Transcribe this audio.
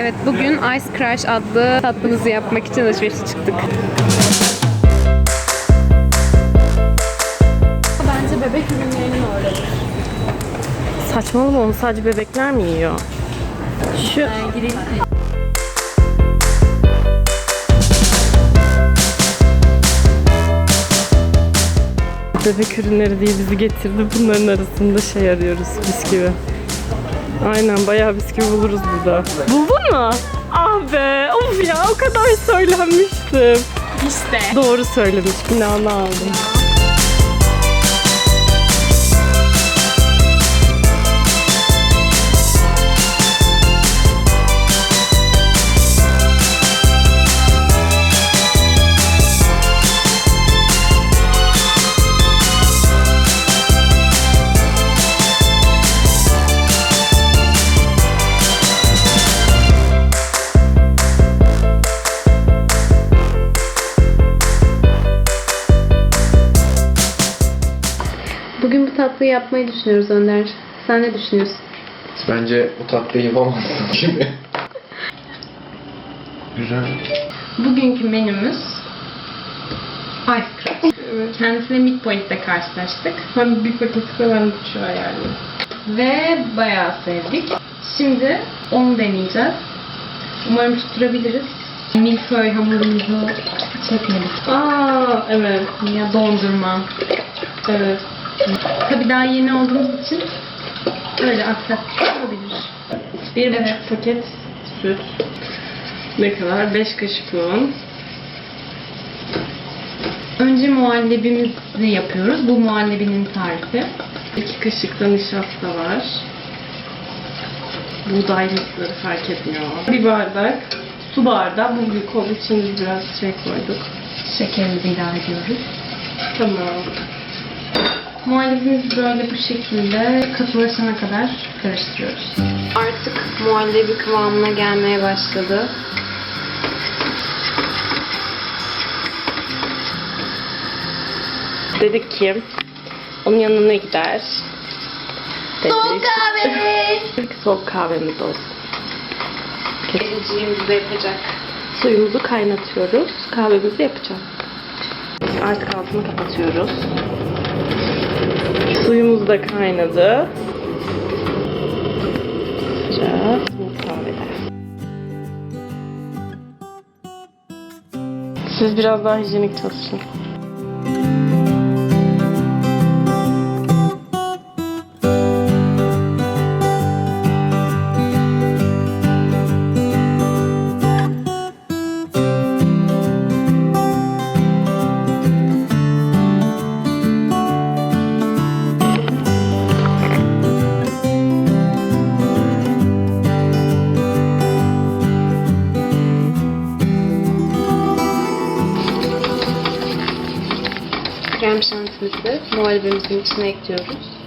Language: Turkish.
Evet bugün Ice Crush adlı tatlımızı yapmak için alışverişe çıktık. Bence bebek ürünlerinin orada. Saçmalama onu sadece bebekler mi yiyor? Şu bebek ürünleri diye bizi getirdi. Bunların arasında şey arıyoruz bisküvi. Aynen bayağı bisküvi buluruz burada. Buldun mu? Ah be of ya o kadar söylenmiştim. İşte. Doğru söylemiş binanı aldım. Bugün bu tatlıyı yapmayı düşünüyoruz Önder. Sen ne düşünüyorsun? Bence bu tatlıyı yapamazsın gibi. Güzel. Bugünkü menümüz Ice Crush. Kendisiyle Midpoint'te karşılaştık. Ben bir paket ben şu ayarlayayım. Ve bayağı sevdik. Şimdi onu deneyeceğiz. Umarım tutturabiliriz. Milföy hamurumuzu çekmedik. Aa evet. Ya dondurma. Evet. Tabii daha yeni olduğumuz için öyle aksaklık olabilir. Bir Evet. buçuk paket süt. Ne kadar? 5 kaşık un. Önce muhallebimizi yapıyoruz. Bu muhallebinin tarifi. 2 kaşık da nişasta var. Buğdaylılıkları fark etmiyor. Bir bardak su bardağı. Bu büyük olduğu için biraz şey koyduk. Şekerimizi ilave ediyoruz. Tamam. Muhallebimizi böyle bu şekilde katılaşana kadar karıştırıyoruz. Artık muhallebi kıvamına gelmeye başladı. Dedik ki onun yanına ne gider? Dedik. Soğuk kahve! Dedik soğuk kahvemiz olsun. Geleceğim bize yapacak. Suyumuzu kaynatıyoruz. Kahvemizi yapacağız. Artık altını kapatıyoruz. Suyumuz da kaynadı. Soğuk kahveler. Siz biraz daha hijyenik çalışın. Krem şantimizi muhallebimizin içine ekliyoruz.